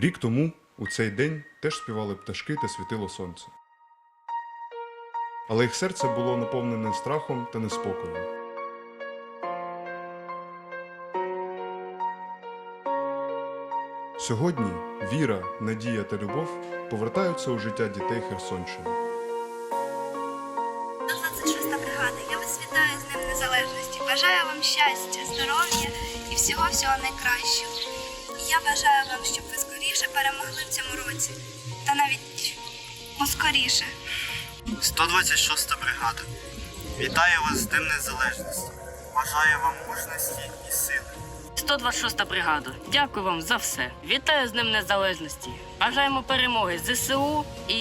Рік тому у цей день теж співали пташки та світило сонце. Але їх серце було наповнене страхом та неспокоєм. Сьогодні віра, надія та любов повертаються у життя дітей Херсонщини. 126 бригада. Я вас вітаю з Днем Незалежності. Бажаю вам щастя, здоров'я і всього-всього найкращого. Я бажаю вам, щоб ви скоріше перемогли в цьому році. Та навіть поскоріше. 126 бригада. Вітаю вас з Днем Незалежності. Бажаю вам мужності і сили. 126 бригада. Дякую вам за все. Вітаю з Днем Незалежності. Бажаємо перемоги ЗСУ і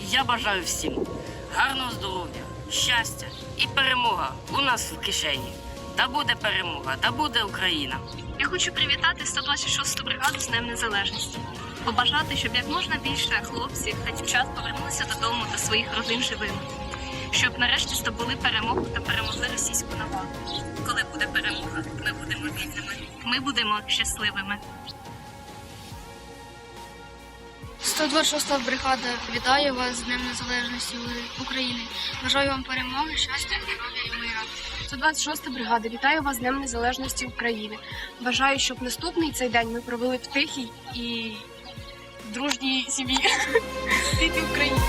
я бажаю всім гарного здоров'я, щастя і перемога у нас в кишені. Та буде перемога, та буде Україна. Я хочу привітати 126 бригаду з Днем Незалежності. Побажати, щоб як можна більше хлопців та дівчат повернулися додому до своїх родин живими. Щоб нарешті здобули перемогу та перемогли російську навалу. Коли буде перемога, ми будемо вільними. Ми будемо щасливими. 126 бригада вітає вас з Днем Незалежності України. Бажаю вам перемоги, щастя, здоров'я і мира. 126-та бригада, вітаю вас з Днем Незалежності України. Бажаю, щоб наступний цей день ми провели в тихій і дружній сім'ї. Тихій Україні.